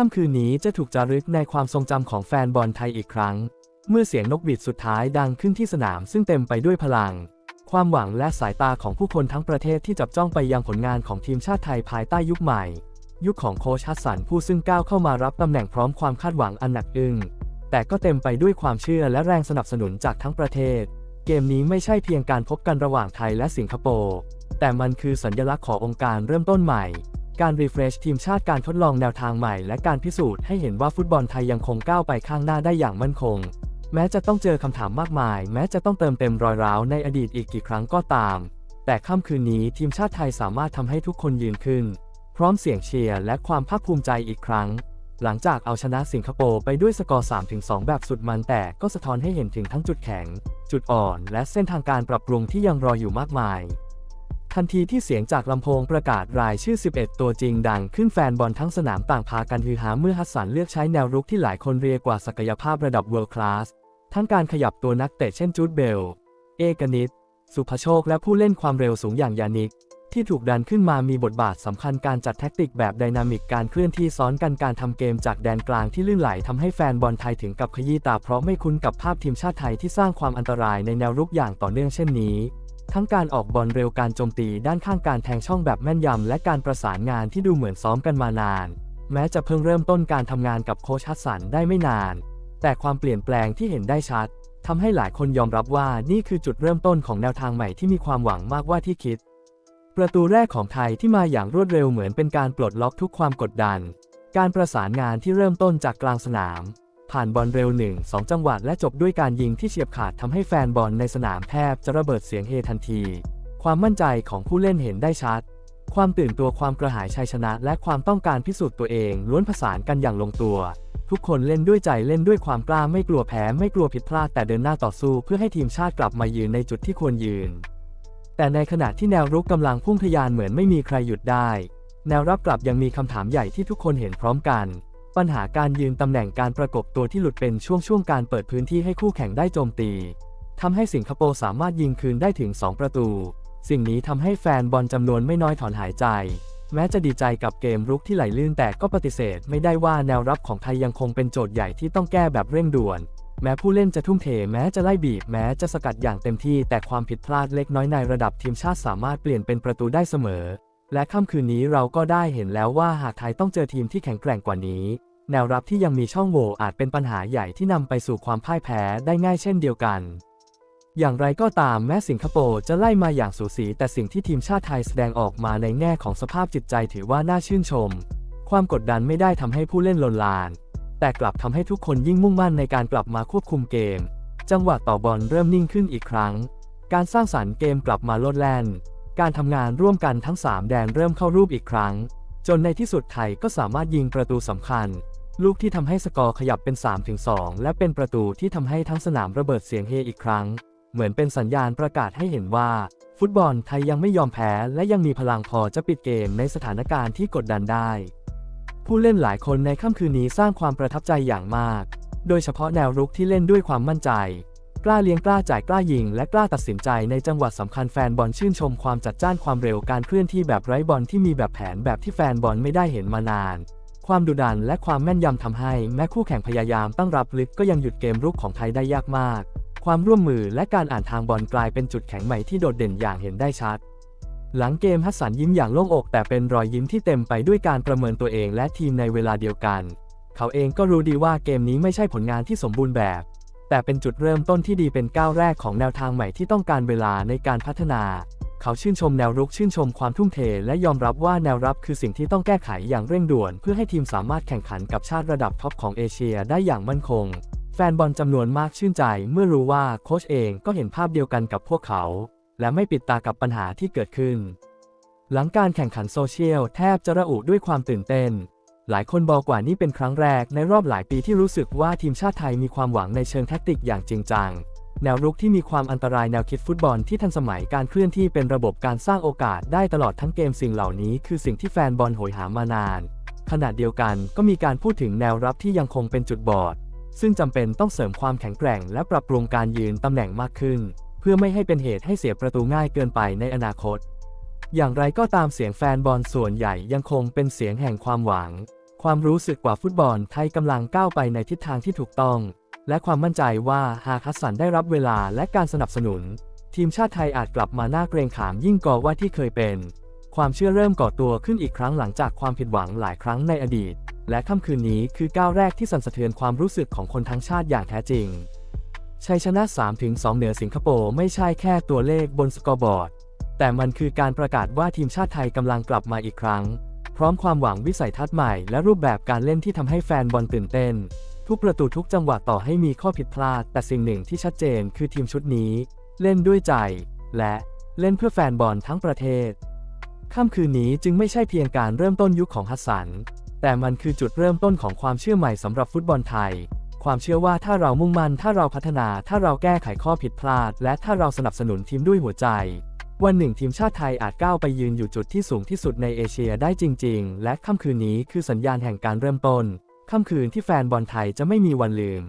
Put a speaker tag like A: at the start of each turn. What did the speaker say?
A: ค่ำคืนนี้จะถูกจารึกในความทรงจำของแฟนบอลไทยอีกครั้ง เมื่อเสียงนกหวีดสุดท้ายดังขึ้นที่สนามซึ่งเต็มไปด้วยพลัง ความหวังและสายตาของผู้คนทั้งประเทศที่จับจ้องไปยังผลงานของทีมชาติไทยภายใต้ยุคใหม่ ยุคของโคชฮัสสันผู้ซึ่งก้าวเข้ามารับตำแหน่งพร้อมความคาดหวังอันหนักอึ้งแต่ก็เต็มไปด้วยความเชื่อและแรงสนับสนุนจากทั้งประเทศ เกมนี้ไม่ใช่เพียงการพบกันระหว่างไทยและสิงคโปร์แต่มันคือสัญลักษณ์ขององค์การเริ่มต้นใหม่ การรีเฟรชทีมชาติการทดลองแนวทางใหม่ และการพิสูจน์ให้เห็นว่าฟุตบอลไทยยังคงก้าวไปข้างหน้าได้อย่างมั่นคง แม้จะต้องเจอคำถามมากมาย แม้จะต้องเติมเต็มรอยร้าวในอดีตอีกกี่ครั้งก็ตาม แต่ค่ำคืนนี้ทีมชาติไทยสามารถทำให้ทุกคนยืนขึ้น พร้อมเสียงเชียร์และความภาคภูมิใจอีกครั้ง หลังจากเอาชนะสิงคโปร์ไปด้วยสกอร์ 3-2 แบบสุดมันแต่ก็สะท้อนให้เห็นถึงทั้งจุดแข็ง จุดอ่อน และเส้นทางการปรับปรุงที่ยังรออยู่มากมาย ทันทีที่เสียงจากลำโพงประกาศรายชื่อ 11 ตัวจริงดังขึ้นแฟนบอลทั้งสนามต่างพากันฮือฮาเมื่อฮัสสันเลือกใช้แนวรุกที่หลายคนเรียกว่าศักยภาพระดับ world class ทั้งการขยับตัวนักเตะเช่นจูดเบล เอกนิต สุภโชค และผู้เล่นความเร็วสูงอย่างยานิก ที่ถูกดันขึ้นมามีบทบาทสำคัญการจัดแท็กติกแบบไดนามิกการเคลื่อนที่ซ้อนกันการทำเกมจากแดนกลางที่ลื่นไหลทำให้แฟนบอลไทยถึงกับขยี้ตาเพราะไม่คุ้นกับภาพทีมชาติไทยที่สร้างความอันตรายในแนวรุกอย่างต่อเนื่องเช่นนี้ ทั้งการออกบอลเร็วการโจมตีด้านข้างการแทงช่องแบบแม่นยำและการประสานงานที่ดูเหมือนซ้อมกันมานาน แม้จะเพิ่งเริ่มต้นการทำงานกับโคชฮัสสันได้ไม่นาน แต่ความเปลี่ยนแปลงที่เห็นได้ชัดทำให้หลายคนยอมรับว่านี่คือจุดเริ่มต้นของแนวทางใหม่ที่มีความหวังมากว่าที่คิด ประตูแรกของไทยที่มาอย่างรวดเร็วเหมือนเป็นการปลดล็อกทุกความกดดัน การประสานงานที่เริ่มต้นจากกลางสนาม ผ่านบอลเร็วหนึ่งสองจังหวะและจบด้วยการยิงที่เฉียบขาดทำให้แฟนบอลในสนามแทบจะระเบิดเสียงเฮทันที ความมั่นใจของผู้เล่นเห็นได้ชัด ความตื่นตัวความกระหายชัยชนะ และความต้องการพิสูจน์ตัวเองล้วนผสานกันอย่างลงตัว ทุกคนเล่นด้วยใจเล่นด้วยความกล้าไม่กลัวแพ้ไม่กลัวผิดพลาดแต่เดินหน้าต่อสู้ เพื่อให้ทีมชาติกลับมายืนในจุดที่ควรยืน แต่ในขณะที่แนวรุกกำลังพุ่งทะยานเหมือนไม่มีใครหยุดได้ แนวรับกลับยังมีคำถามใหญ่ที่ทุกคนเห็นพร้อมกัน ปัญหาการยืนตำแหน่งการประกบตัวที่หลุดเป็นช่วงช่วงการเปิดพื้นที่ให้คู่แข่งได้โจมตีทำให้สิงคโปร์สามารถยิงคืนได้ถึง 2 ประตู สิ่งนี้ทำให้แฟนบอลจำนวนไม่น้อยถอนหายใจ แม้จะดีใจกับเกมรุกที่ไหลลื่นแต่ก็ปฏิเสธ ไม่ได้ว่าแนวรับของไทยยังคงเป็นโจทย์ใหญ่ที่ต้องแก้แบบเร่งด่วน แม้ผู้เล่นจะทุ่มเท แม้จะไล่บีบ แม้จะสกัดอย่างเต็มที่ แต่ความผิดพลาดเล็กน้อยในระดับทีมชาติสามารถเปลี่ยนเป็นประตูได้เสมอ และค่ำคืนนี้เราก็ได้เห็นแล้วว่าหากไทยต้องเจอทีมที่แข็งแกร่งกว่านี้ แนวรับที่ยังมีช่องโหว่อาจเป็นปัญหาใหญ่ที่นำไปสู่ความพ่ายแพ้ได้ง่ายเช่นเดียวกัน อย่างไรก็ตามแม้สิงคโปร์จะไล่มาอย่างสูสี แต่สิ่งที่ทีมชาติไทยแสดงออกมาในแง่ของสภาพจิตใจถือว่าน่าชื่นชม ความกดดันไม่ได้ทำให้ผู้เล่นลนลาน แต่กลับทำให้ทุกคนยิ่งมุ่งมั่นในการกลับมาควบคุมเกม จังหวะต่อบอลเริ่มนิ่งขึ้นอีกครั้ง การสร้างสรรค์เกมกลับมาลดแล่น การทำงานร่วมกันทั้ง 3 แดนเริ่มเข้ารูปอีกครั้งจนในที่สุดไทยก็สามารถยิงประตูสำคัญ ลูกที่ทำให้สกอร์ขยับเป็น 3-2 และเป็นประตูที่ทำให้ทั้งสนามระเบิดเสียงเฮอีกครั้ง เหมือนเป็นสัญญาณประกาศให้เห็นว่า ฟุตบอลไทยยังไม่ยอมแพ้และยังมีพลังพอจะปิดเกมในสถานการณ์ที่กดดันได้ ผู้เล่นหลายคนในค่ำคืนนี้สร้างความประทับใจอย่างมาก โดยเฉพาะแนวรุกที่เล่นด้วยความมั่นใจ กล้าเลี้ยงกล้าจ่ายกล้ายิง และกล้าตัดสินใจในจังหวะสำคัญแฟนบอลชื่นชมความจัดจ้านความเร็วการเคลื่อนที่แบบไร้บอลที่มีแบบแผนแบบที่แฟนบอลไม่ได้เห็นมานาน ความดุดันและความแม่นยำทำให้แม้คู่แข่งพยายามตั้งรับลึกก็ยังหยุดเกมรุกของไทยได้ยากมาก ความร่วมมือและการอ่านทางบอลกลายเป็นจุดแข็งใหม่ที่โดดเด่นอย่างเห็นได้ชัด หลังเกมฮัสสันยิ้มอย่างโล่งอก แต่เป็นรอยยิ้มที่เต็มไปด้วยการประเมินตัวเองและทีมในเวลาเดียวกัน เขาเองก็รู้ดีว่าเกมนี้ไม่ใช่ผลงานที่สมบูรณ์แบบ แต่เป็นจุดเริ่มต้นที่ดีเป็นก้าวแรกของแนวทางใหม่ที่ต้องการเวลาในการพัฒนา เขาชื่นชมแนวรุกชื่นชมความทุ่มเท และยอมรับว่าแนวรับคือสิ่งที่ต้องแก้ไขอย่างเร่งด่วน เพื่อให้ทีมสามารถแข่งขันกับชาติระดับท็อปของเอเชียได้อย่างมั่นคง แฟนบอลจำนวนมากชื่นใจเมื่อรู้ว่าโค้ชเองก็เห็นภาพเดียวกันกับพวกเขา และไม่ปิดตากับปัญหาที่เกิดขึ้น หลังการแข่งขันโซเชียลแทบจะระอุด้วยความตื่นเต้น หลายคนบอกว่านี่เป็นครั้งแรกในรอบหลายปีที่รู้สึกว่าทีมชาติไทยมีความหวังในเชิงแทคติกอย่างจริงจัง แนวรุกที่มีความอันตรายแนวคิดฟุตบอลที่ทันสมัยการเคลื่อนที่เป็นระบบการสร้างโอกาสได้ตลอดทั้งเกมสิ่งเหล่านี้คือสิ่งที่แฟนบอลโหยหามานาน ขณะเดียวกันก็มีการพูดถึงแนวรับที่ยังคงเป็นจุดบอด ซึ่งจำเป็นต้องเสริมความแข็งแกร่ง และปรับปรุงการยืนตำแหน่งมากขึ้น เพื่อไม่ให้เป็นเหตุให้เสียประตูง่ายเกินไปในอนาคต อย่างไรก็ตามเสียงแฟนบอลส่วนใหญ่ยังคงเป็นเสียงแห่งความหวัง ความรู้สึกว่าฟุตบอลไทยกำลังก้าวไปในทิศทางที่ถูกต้อง และความมั่นใจว่าหากฮัสสันได้รับเวลาและการสนับสนุน ทีมชาติไทยอาจกลับมาหน้าเกรงขามยิ่งกว่าที่เคยเป็น ความเชื่อเริ่มก่อตัวขึ้นอีกครั้งหลังจากความผิดหวังหลายครั้งในอดีต และค่ำคืนนี้คือก้าวแรกที่สั่นสะเทือนความรู้สึกของคนทั้งชาติอย่างแท้จริงชัยชนะ 3-2 เหนือสิงคโปร์ไม่ใช่แค่ตัวเลขบนสกอร์บอร์ด แต่มันคือการประกาศว่าทีมชาติไทยกำลังกลับมาอีกครั้ง พร้อมความหวังวิสัยทัศน์ใหม่และรูปแบบการเล่นที่ทำให้แฟนบอลตื่นเต้น ทุกประตูทุกจังหวะต่อให้มีข้อผิดพลาด แต่สิ่งหนึ่งที่ชัดเจนคือทีมชุดนี้ เล่นด้วยใจ และเล่นเพื่อแฟนบอลทั้งประเทศ ค่ำคืนนี้จึงไม่ใช่เพียงการเริ่มต้นยุคของฮัสสัน แต่มันคือจุดเริ่มต้นของความเชื่อใหม่สำหรับฟุตบอลไทย ความเชื่อว่าถ้าเรามุ่งมั่น ถ้าเราพัฒนา ถ้าเราแก้ไขข้อผิดพลาด และถ้าเราสนับสนุนทีมด้วยหัวใจ วันหนึ่งทีมชาติไทยอาจก้าวไปยืนอยู่จุดที่สูงที่สุดในเอเชียได้จริง ๆ และค่ำคืนนี้คือสัญญาณแห่งการเริ่มต้น ค่ำคืนที่แฟนบอลไทยจะไม่มีวันลืม